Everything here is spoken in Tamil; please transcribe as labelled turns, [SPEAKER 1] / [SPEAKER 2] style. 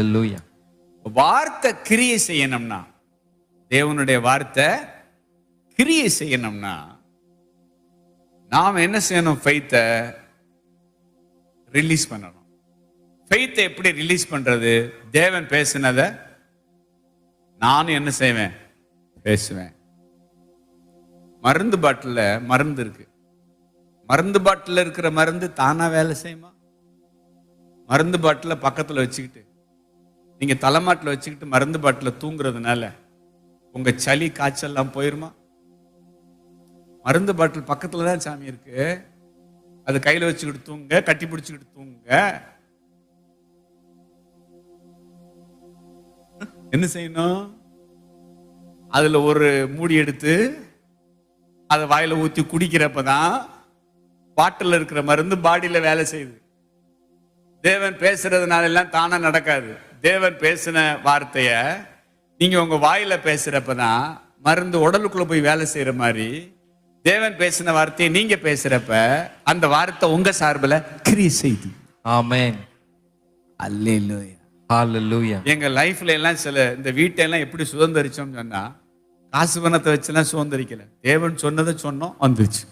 [SPEAKER 1] Hallelujah.
[SPEAKER 2] வார்த்தை கிரியை செய்யணும்னா தேவனுடைய வார்த்தை கிரியை செய்யணும்னா நாம் என்ன செய்யணும்? ஃபெய்த்தை ரிலீஸ் பண்ணணும். ஃபெய்த்தை எப்படி ரிலீஸ் பண்றது? தேவன் பேசினதை நானும் என்ன செய்வேன்? பேசுவேன். மருந்து பாட்டில் மருந்து இருக்கு. மருந்து பாட்டில் இருக்கிற மருந்து தானா வேலை செய்யுமா? மருந்து பாட்டில் பக்கத்தில் வச்சுக்கிட்டு நீங்க தலைமாட்டில் வச்சுக்கிட்டு மருந்து பாட்டில் தூங்குறதுனால உங்க சளி காய்ச்சல்லாம் போயிருமா? மருந்து பாட்டில் பக்கத்துல தான் சாமி இருக்கு. அது கையில் வச்சுக்கிட்டு தூங்க கட்டி பிடிச்சுக்கிட்டு தூங்க. என்ன செய்யணும்? அதுல ஒரு மூடி எடுத்து அதை வாயில ஊத்தி குடிக்கிறப்பதான் பாட்டில் இருக்கிற மருந்து பாடியில் வேலை செய்யுது. தேவன் பேசுறதுனால எல்லாம் தானா நடக்காது. தேவன் பேசின வார்த்தைய நீங்க உங்க வாயில பேசுறப்பதான் மருந்து உடலுக்குள்ள போய் வேலை செய்யற மாதிரி தேவன் பேசின வார்த்தையை நீங்க பேசுறப்ப அந்த வார்த்தை உங்க சார்பில் கிரியை செய்து
[SPEAKER 1] Amen.
[SPEAKER 2] அல்லேலூயா
[SPEAKER 1] Hallelujah.
[SPEAKER 2] எங்க லைஃப்ல எல்லாம் சில இந்த வீட்டை எல்லாம் எப்படி சுதந்திரிச்சோம்னு சொன்னா காசு பணத்தை வச்செல்லாம் சுதந்திரிக்கல தேவன் சொன்னதை சொன்னோம் வந்துச்சு